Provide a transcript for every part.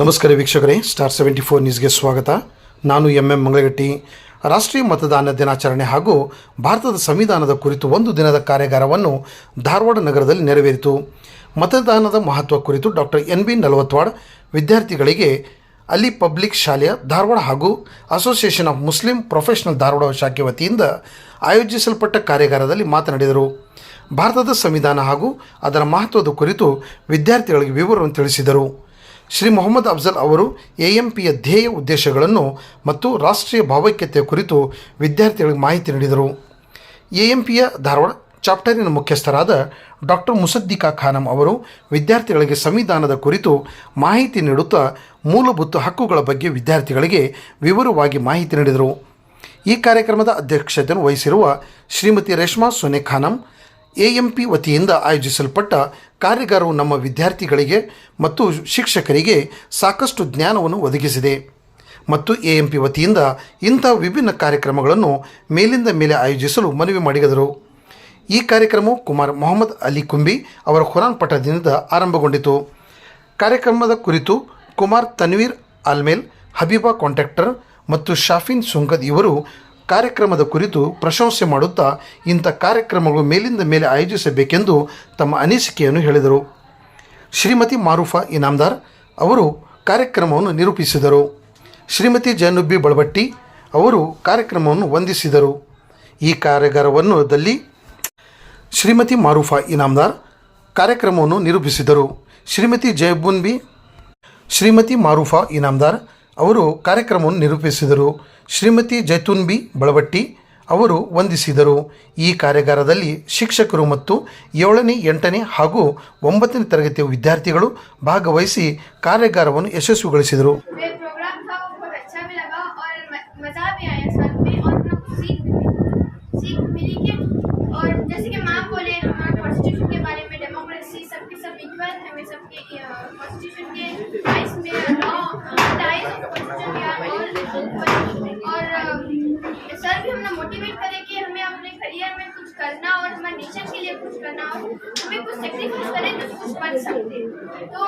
ನಮಸ್ಕಾರ ವೀಕ್ಷಕರೇ star seventy four ನ್ಯೂಸ್ಗೆ ಸ್ವಾಗತ. ನಾನು ಎಂ ಎಂ ಮಂಗಳಗಟ್ಟಿ. ರಾಷ್ಟ್ರೀಯ ಮತದಾನ ದಿನಾಚರಣೆ ಹಾಗೂ ಭಾರತದ ಸಂವಿಧಾನದ ಕುರಿತು ಒಂದು ದಿನದ ಕಾರ್ಯಾಗಾರವನ್ನು ಧಾರವಾಡ ನಗರದಲ್ಲಿ ನೆರವೇರಿತು. ಮತದಾನದ ಮಹತ್ವ ಕುರಿತು ಡಾಕ್ಟರ್ ಎನ್ ಬಿ ನಲವತ್ವಾಡ್ ವಿದ್ಯಾರ್ಥಿಗಳಿಗೆ ಅಲ್ಲಿ ಪಬ್ಲಿಕ್ ಶಾಲೆಯ ಧಾರವಾಡ ಹಾಗೂ association of Muslim professional Dharwad ಶಾಖೆ ವತಿಯಿಂದ ಆಯೋಜಿಸಲ್ಪಟ್ಟ ಕಾರ್ಯಾಗಾರದಲ್ಲಿ ಮಾತನಾಡಿದರು. ಭಾರತದ ಸಂವಿಧಾನ ಹಾಗೂ ಅದರ ಮಹತ್ವದ ಕುರಿತು ವಿದ್ಯಾರ್ಥಿಗಳಿಗೆ ವಿವರವನ್ನು ತಿಳಿಸಿದರು. ಶ್ರೀ ಮೊಹಮ್ಮದ್ ಅಫ್ಜಲ್ ಅವರು ಎಎಂಪಿಯ ಧ್ಯೇಯ ಉದ್ದೇಶಗಳನ್ನು ಮತ್ತು ರಾಷ್ಟ್ರೀಯ ಭಾವೈಕ್ಯತೆಯ ಕುರಿತು ವಿದ್ಯಾರ್ಥಿಗಳಿಗೆ ಮಾಹಿತಿ ನೀಡಿದರು. ಎಎಂಪಿಯ ಧಾರವಾಡ ಚಾಪ್ಟರಿನ ಮುಖ್ಯಸ್ಥರಾದ ಡಾಕ್ಟರ್ ಮುಸದ್ದಿಕಾ ಖಾನಂ ಅವರು ವಿದ್ಯಾರ್ಥಿಗಳಿಗೆ ಸಂವಿಧಾನದ ಕುರಿತು ಮಾಹಿತಿ ನೀಡುತ್ತಾ ಮೂಲಭೂತ ಹಕ್ಕುಗಳ ಬಗ್ಗೆ ವಿದ್ಯಾರ್ಥಿಗಳಿಗೆ ವಿವರವಾಗಿ ಮಾಹಿತಿ ನೀಡಿದರು. ಈ ಕಾರ್ಯಕ್ರಮದ ಅಧ್ಯಕ್ಷತೆಯನ್ನು ವಹಿಸಿರುವ ಶ್ರೀಮತಿ ರೇಷ್ಮಾ ಸೊನೆ ಖಾನಂ ಎಎಂಪಿ ವತಿಯಿಂದ ಆಯೋಜಿಸಲ್ಪಟ್ಟ ಕಾರ್ಯಾಗಾರವು ನಮ್ಮ ವಿದ್ಯಾರ್ಥಿಗಳಿಗೆ ಮತ್ತು ಶಿಕ್ಷಕರಿಗೆ ಸಾಕಷ್ಟು ಜ್ಞಾನವನ್ನು ಒದಗಿಸಿದೆ. ಮತ್ತು ಎಎಂಪಿ ವತಿಯಿಂದ ಇಂಥ ವಿಭಿನ್ನ ಕಾರ್ಯಕ್ರಮಗಳನ್ನು ಮೇಲಿಂದ ಮೇಲೆ ಆಯೋಜಿಸಲು ಮನವಿ ಮಾಡಿದರು. ಈ ಕಾರ್ಯಕ್ರಮವು ಕುಮಾರ್ ಮೊಹಮ್ಮದ್ ಅಲಿ ಕುಂಬಿ ಅವರ ಖುರಾನ್ ಪಠದಿಂದ ಆರಂಭಗೊಂಡಿತು. ಕಾರ್ಯಕ್ರಮದ ಕುರಿತು ಕುಮಾರ್ ತನ್ವೀರ್ ಆಲ್ಮೇಲ್, ಹಬೀಬಾ ಕಾಂಟ್ರಾಕ್ಟರ್ ಮತ್ತು ಶಾಫಿನ್ ಸುಂಗದ್ ಇವರು ಕಾರ್ಯಕ್ರಮದ ಕುರಿತು ಪ್ರಶಂಸೆ ಮಾಡುತ್ತಾ ಇಂಥ ಕಾರ್ಯಕ್ರಮಗಳು ಮೇಲಿಂದ ಮೇಲೆ ಆಯೋಜಿಸಬೇಕೆಂದು ತಮ್ಮ ಅನಿಸಿಕೆಯನ್ನು ಹೇಳಿದರು. ಶ್ರೀಮತಿ ಮಾರುಫಾ ಇನಾಮ್ದಾರ್ ಅವರು ಕಾರ್ಯಕ್ರಮವನ್ನು ನಿರೂಪಿಸಿದರು. ಶ್ರೀಮತಿ ಜೈನುಬ್ಬಿ ಬಳಬಟ್ಟಿ ಅವರು ಕಾರ್ಯಕ್ರಮವನ್ನು ವಂದಿಸಿದರು. ಈ ಕಾರ್ಯಾಗಾರವನ್ನು ದಲ್ಲಿ ಶ್ರೀಮತಿ ಮಾರುಫಾ ಇನಾಮ್ದಾರ್ ಕಾರ್ಯಕ್ರಮವನ್ನು ನಿರೂಪಿಸಿದರು. ಶ್ರೀಮತಿ ಜಯಬುನ್ ಬಿ ಶ್ರೀಮತಿ ಮಾರುಫಾ ಇನಾಮ್ದಾರ್ ಅವರು ಕಾರ್ಯಕ್ರಮವನ್ನು ನಿರೂಪಿಸಿದರು. ಶ್ರೀಮತಿ ಜೈತೂನ್ ಬಿ ಬಳವಟ್ಟಿ ಅವರು ವಂದಿಸಿದರು. ಈ ಕಾರ್ಯಾಗಾರದಲ್ಲಿ ಶಿಕ್ಷಕರು ಮತ್ತು ಏಳನೇ, ಎಂಟನೇ ಹಾಗೂ ಒಂಬತ್ತನೇ ತರಗತಿಯ ವಿದ್ಯಾರ್ಥಿಗಳು ಭಾಗವಹಿಸಿ ಕಾರ್ಯಾಗಾರವನ್ನು ಯಶಸ್ವಿಗೊಳಿಸಿದರು. सबके सब इक्वल हमें सबके कॉन्स्टिट्यूशन के लॉ और सर भी हमने मोटिवेट करे कि हमें अपने करियर में कुछ करना और हमारे के लिए कुछ करना और हमें कुछ सेक्रीफाइस करें तो कुछ बन सकते तो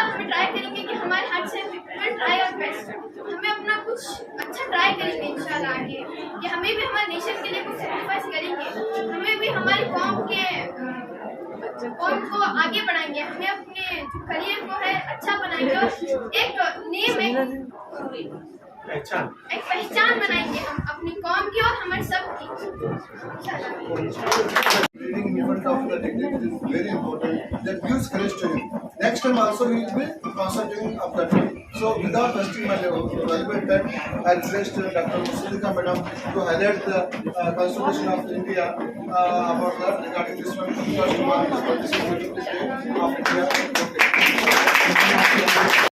हमें ट्राई करेंगे कि हमारे हाथ से ट्राई और बेस्ट हमें अपना कुछ अच्छा ट्राई करेंगे इंशाल्लाह आगे, कि हमें भी हमारे नेशन के लिए कुछ सेक्रीफाइस करेंगे। हमें भी हमारी के अ, कौम को आगे बढ़ाएँगे हमें अपने करियर को है अच्छा बनाएँगे और एक नेम एक एक पहचान बनाएँगे हम अपनी कौम की और हमारे सब की reading in of the dignity is very important. That gives courage to him. Next time also he will be concentrating that. So without wasting my valuable time, I request Dr. Musadika Madam to highlight the uh, Constitution of India uh, about that regarding this one because is 26th Republic Day of India. Okay.